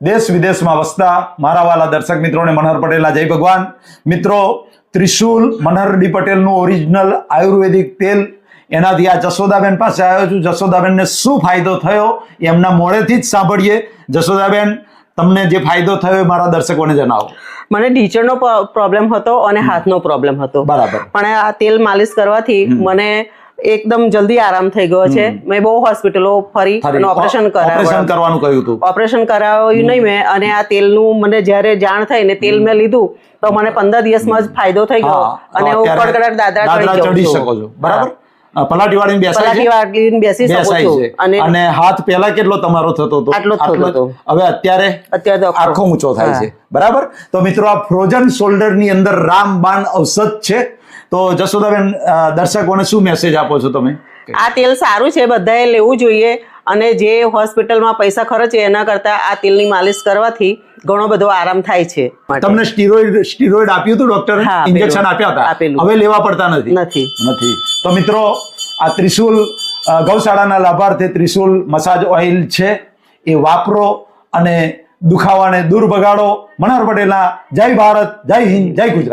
દેશ વિદેશમાં વસતા મારા વાલા દર્શક મિત્રોને મનહર પટેલના જય ભગવાન. મિત્રો ત્રિશુલ મનહર ડી પટેલનું ઓરિજિનલ આયુર્વેદિક તેલ એનાથી આ જશોદાબેન પાસે આવ્યો છું. જશોદાબેનને શું ફાયદો થયો એમના મોડેથી જ સાંભળીએ. જશોદાબેન તમને જે ફાયદો થયો એ મારા દર્શકોને જણાવો. મને ઢીચણનો પ્રોબ્લેમ હતો અને હાથનો પ્રોબ્લેમ હતો. બરાબર. પણ આ તેલ માલિશ કરવાથી મને એકદમ જલ્દી આરામ થઈ ગયો છે. મેં બહુ હોસ્પિટલો ફરી અને ઓપરેશન ઓપરેશન કરવાનું કહ્યું હતું ઓપરેશન કરાવ્યું નહીં મેં અને આ તેલનું મને જ્યારે જાણ થઈ ને તેલ મેં લીધું તો મને પંદર દિવસમાં જ ફાયદો થઈ ગયો અને હું કડકડાટ દાદરા ચડી શકો છો. બરાબર? પલાટી વાળીને બેસી શકું છે. અને અને હાથ પહેલા કેટલો તમારો થતો હતો? આટલો થતો હતો. હવે અત્યારે અત્યારે આખો ઊંચો થાય છે. બરાબર? તો મિત્રો આ ફ્રોઝન શોલ્ડરની અંદર રામબાણ ઔષધ છે. તો જશોદાબેન દર્શકોને શું મેસેજ આપો છો તમે? આ તેલ સારું છે બધાએ લેવું જોઈએ અને જે હોસ્પિટલમાં પૈસા ખર્ચે એના કરતા આ તેલની માલિશ કરવાથી ઘણો બધો આરામ થાય છે. તમને સ્ટીરોઇડ સ્ટીરોઇડ આપ્યું હતું ડોક્ટર ઇન્જેક્શન આપ્યા હતા. હવે લેવા પડતા નથી? નથી. નથી. તો મિત્રો આ ત્રિશુલ ગૌશાળાના લાભાર્થે ત્રિશુલ મસાજ ઓઇલ છે. એ વાપરો અને દુખાવાને દૂર ભગાડો મનોહર પટેલના જય ભારત જય હિન્દ જય ગુજરાત.